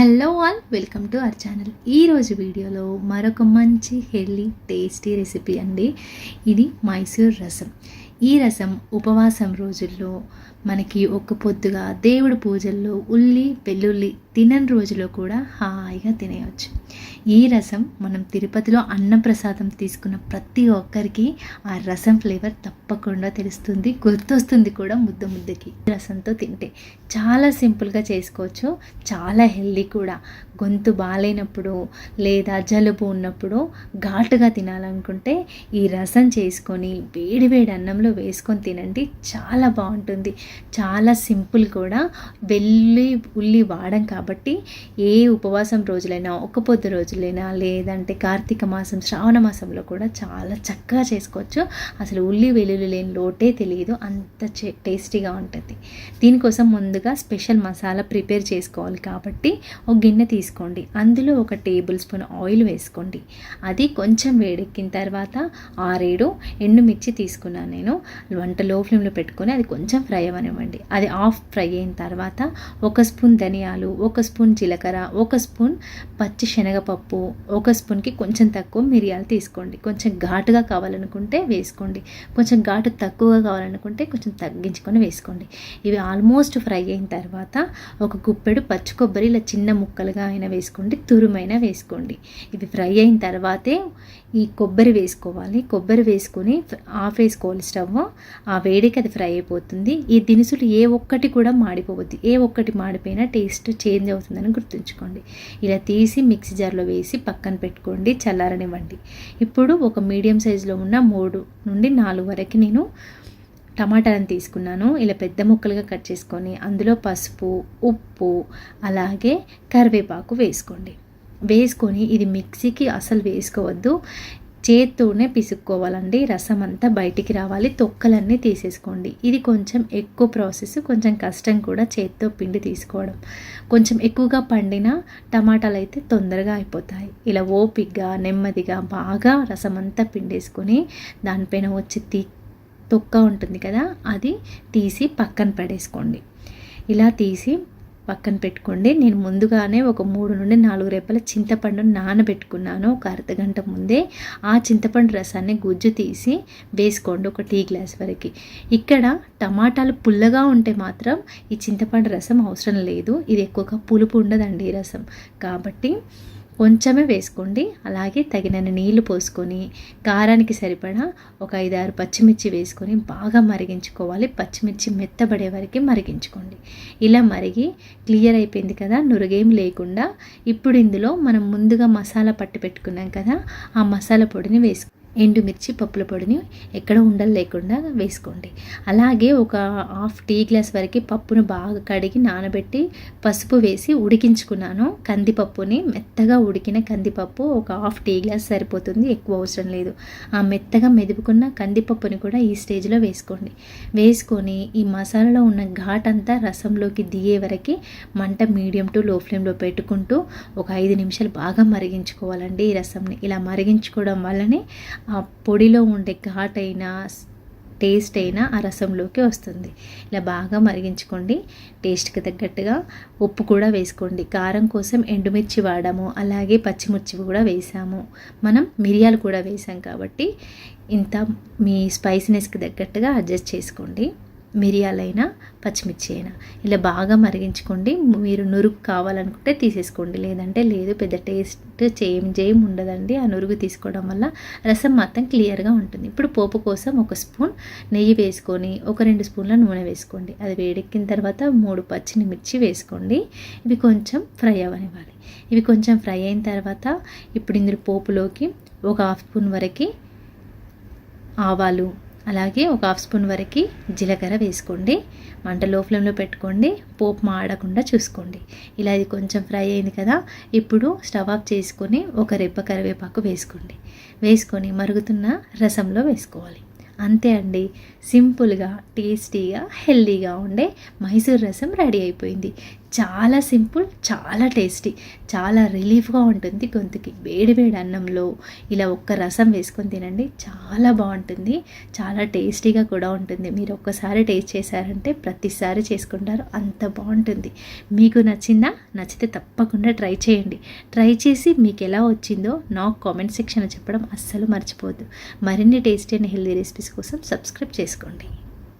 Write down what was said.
Hello all welcome to our channel ఈరోజు వీడియోలో మరొక మంచి హెల్దీ టేస్టీ రెసిపీ అండి. ఇది మైసూర్ రసం. ఈ రసం ఉపవాసం రోజుల్లో మనకి ఒక్క పొద్దుగా దేవుడి పూజల్లో ఉల్లి వెల్లుల్లి తినని రోజులో కూడా హాయిగా తినేయచ్చు. ఈ రసం మనం తిరుపతిలో అన్నప్రసాదం తీసుకున్న ప్రతి ఒక్కరికి ఆ రసం ఫ్లేవర్ తప్పకుండా తెలుస్తుంది గుర్తొస్తుంది కూడా ముద్ద ముద్దకి. రసంతో తింటే చాలా సింపుల్గా చేసుకోవచ్చు చాలా హెల్దీ కూడా. గొంతు బాగాలేనప్పుడు లేదా జలుబు ఉన్నప్పుడు ఘాటుగా తినాలనుకుంటే ఈ రసం చేసుకొని వేడి వేడి అన్నంలో వేసుకొని తినండి. చాలా బాగుంటుంది. చాలా సింపుల్ కూడా. వెల్లి ఉల్లి వాడం కాబట్టి ఏ ఉపవాసం రోజులైనా ఒక్క పొద్దు రోజులైనా లేదంటే కార్తీక మాసం శ్రావణ మాసంలో కూడా చాలా చక్కగా చేసుకోవచ్చు. అసలు ఉల్లి వెల్లుల్లి లేని లోటే తెలియదు. అంత టేస్టీగా ఉంటుంది. దీనికోసం ముందుగా స్పెషల్ మసాలా ప్రిపేర్ చేసుకోవాలి కాబట్టి ఒక గిన్నె తీసుకోండి. అందులో ఒక టేబుల్ స్పూన్ ఆయిల్ వేసుకోండి. అది కొంచెం వేడెక్కిన తర్వాత ఆరేడు ఎండుమిర్చి తీసుకున్నాను నేను. వంట లో ఫ్లేమ్లో పెట్టుకొని అది కొంచెం ఫ్రై అవ్వనివ్వండి. అది ఆఫ్ ఫ్రై అయిన తర్వాత ఒక స్పూన్ ధనియాలు ఒక స్పూన్ జీలకర్ర ఒక స్పూన్ పచ్చి శనగపప్పు ఒక స్పూన్కి కొంచెం తక్కువ మిరియాలు తీసుకోండి. కొంచెం ఘాటుగా కావాలనుకుంటే వేసుకోండి. కొంచెం ఘాటు తక్కువగా కావాలనుకుంటే కొంచెం తగ్గించుకొని వేసుకోండి. ఇవి ఆల్మోస్ట్ ఫ్రై అయిన తర్వాత ఒక గుప్పెడు పచ్చి కొబ్బరి ఇలా చిన్న ముక్కలుగా అయినా వేసుకోండి తురుమైనా వేసుకోండి. ఇవి ఫ్రై అయిన తర్వాతే ఈ కొబ్బరి వేసుకోవాలి. కొబ్బరి వేసుకొని ఆఫ్ వేసుకోవాలి స్టవ్ ఆ వేడికి అది ఫ్రై అయిపోతుంది. ఈ దినుసులు ఏ ఒక్కటి కూడా మాడిపోవద్దు. ఏ ఒక్కటి మాడిపోయినా టేస్ట్ చేంజ్ అవుతుందని గుర్తుంచుకోండి. ఇలా తీసి మిక్సీ జార్లో వేసి పక్కన పెట్టుకోండి చల్లారనివ్వండి. ఇప్పుడు ఒక మీడియం సైజులో ఉన్న మూడు నుండి నాలుగు వరకు నేను టమాటాలను తీసుకున్నాను. ఇలా పెద్ద ముక్కలుగా కట్ చేసుకొని అందులో పసుపు ఉప్పు అలాగే కరివేపాకు వేసుకోండి. వేసుకొని ఇది మిక్సీకి అసలు వేసుకోవద్దు. చేత్తోనే పిసుక్కోవాలండి. రసం అంతా బయటికి రావాలి. తొక్కలన్నీ తీసేసుకోండి. ఇది కొంచెం ఎక్కువ ప్రాసెస్ కొంచెం కష్టం కూడా చేత్తో పిండి తీసుకోవడం. కొంచెం ఎక్కువగా పండిన టమాటాలు అయితే తొందరగా అయిపోతాయి. ఇలా ఓపిగ్గా నెమ్మదిగా బాగా రసం అంతా పిండేసుకొని దానిపైన వచ్చి తీ తొక్క ఉంటుంది కదా అది తీసి పక్కన పడేసుకోండి. ఇలా తీసి పక్కన పెట్టుకోండి. నేను ముందుగానే ఒక మూడు నుండి నాలుగు రేపల చింతపండు నానబెట్టుకున్నాను. ఒక అర్ధగంట ముందే ఆ చింతపండు రసాన్ని గుజ్జు తీసి వేసుకోండి ఒక టీ గ్లాస్ వరకు. ఇక్కడ టమాటాలు పుల్లగా ఉంటే మాత్రం ఈ చింతపండు రసం అవసరం లేదు. ఇది ఎక్కువగా పులుపు ఉండదండి ఈ రసం. కాబట్టి కొంచెమే వేసుకోండి. అలాగే తగినన్ని నీళ్ళు పోసుకొని కారానికి సరిపడా ఒక ఐదారు పచ్చిమిర్చి వేసుకొని బాగా మరిగించుకోవాలి. పచ్చిమిర్చి మెత్తబడే వరకు మరిగించుకోండి. ఇలా మరిగి క్లియర్ అయిపోయింది కదా నురుగేం లేకుండా. ఇప్పుడు ఇందులో మనం ముందుగా మసాలా పట్టి పెట్టుకున్నాం కదా ఆ మసాలా పొడిని వేసుకో ఎండుమిర్చి పప్పుల పొడిని ఎక్కడ ఉండలు లేకుండా వేసుకోండి. అలాగే ఒక హాఫ్ టీ గ్లాస్ వరకు పప్పును బాగా కడిగి నానబెట్టి పసుపు వేసి ఉడికించుకున్నాను. కందిపప్పుని మెత్తగా ఉడికిన కందిపప్పు ఒక హాఫ్ టీ గ్లాస్ సరిపోతుంది ఎక్కువ అవసరం లేదు. ఆ మెత్తగా మెదుపుకున్న కందిపప్పుని కూడా ఈ స్టేజ్లో వేసుకోండి. వేసుకొని ఈ మసాలాలో ఉన్న ఘాట్ అంతా రసంలోకి దిగే వరకు మంట మీడియం టు లో ఫ్లేమ్లో పెట్టుకుంటూ ఒక ఐదు నిమిషాలు బాగా మరిగించుకోవాలండి ఈ రసంని. ఇలా మరిగించుకోవడం వల్లనే ఆ పొడిలో ఉండే ఘాట్ అయినా టేస్ట్ అయినా ఆ రసంలోకి వస్తుంది. ఇలా బాగా మరిగించుకోండి. టేస్ట్కి తగ్గట్టుగా ఉప్పు కూడా వేసుకోండి. కారం కోసం ఎండుమిర్చి వాడాము అలాగే పచ్చిమిర్చి కూడా వేసాము. మనం మిరియాలు కూడా వేసాం కాబట్టి ఇంత మీ స్పైసీనెస్కి తగ్గట్టుగా అడ్జస్ట్ చేసుకోండి. మిరియాలైనా పచ్చిమిర్చి అయినా ఇలా బాగా మరిగించుకోండి. మీరు నురుగు కావాలనుకుంటే తీసేసుకోండి. లేదంటే లేదు పెద్ద టేస్ట్ చేయం చేయం ఉండదండి. ఆ నురుగు తీసుకోవడం వల్ల రసం మాత్రం క్లియర్గా ఉంటుంది. ఇప్పుడు పోపు కోసం ఒక స్పూన్ నెయ్యి వేసుకొని ఒక రెండు స్పూన్ల నూనె వేసుకోండి. అది వేడెక్కిన తర్వాత మూడు పచ్చిని మిర్చి వేసుకోండి. ఇవి కొంచెం ఫ్రై అవ్వనివ్వాలి. ఇవి కొంచెం ఫ్రై అయిన తర్వాత ఇప్పుడు ఇందులో పోపులోకి ఒక హాఫ్ స్పూన్ వరకు ఆవాలు అలాగే ఒక హాఫ్ స్పూన్ వరకు జీలకర్ర వేసుకోండి. మంట లో ఫ్లేమ్లో పెట్టుకోండి. పోపు మాడకుండా చూసుకోండి. ఇలా ఇది కొంచెం ఫ్రై అయింది కదా ఇప్పుడు స్టవ్ ఆఫ్ చేసుకొని ఒక రెప్ప కరివేపాకు వేసుకోండి. వేసుకొని మరుగుతున్న రసంలో వేసుకోవాలి. అంతే అండి. సింపుల్గా టేస్టీగా హెల్దీగా ఉండే మైసూర్ రసం రెడీ అయిపోయింది. చాలా సింపుల్ చాలా టేస్టీ చాలా రిలీఫ్గా ఉంటుంది గొంతుకి. వేడి వేడి అన్నంలో ఇలా ఒక్క రసం వేసుకొని తినండి చాలా బాగుంటుంది చాలా టేస్టీగా కూడా ఉంటుంది. మీరు ఒక్కసారి టేస్ట్ చేశారంటే ప్రతిసారి చేసుకుంటారు అంత బాగుంటుంది. మీకు నచ్చిందా? నచ్చితే తప్పకుండా ట్రై చేయండి. ట్రై చేసి మీకు ఎలా వచ్చిందో నాకు కామెంట్ సెక్షన్లో చెప్పడం అస్సలు మర్చిపోవద్దు. మరిన్ని టేస్టీ అండ్ హెల్దీ రెసిపీస్ కోసం సబ్స్క్రైబ్ చేసుకోండి.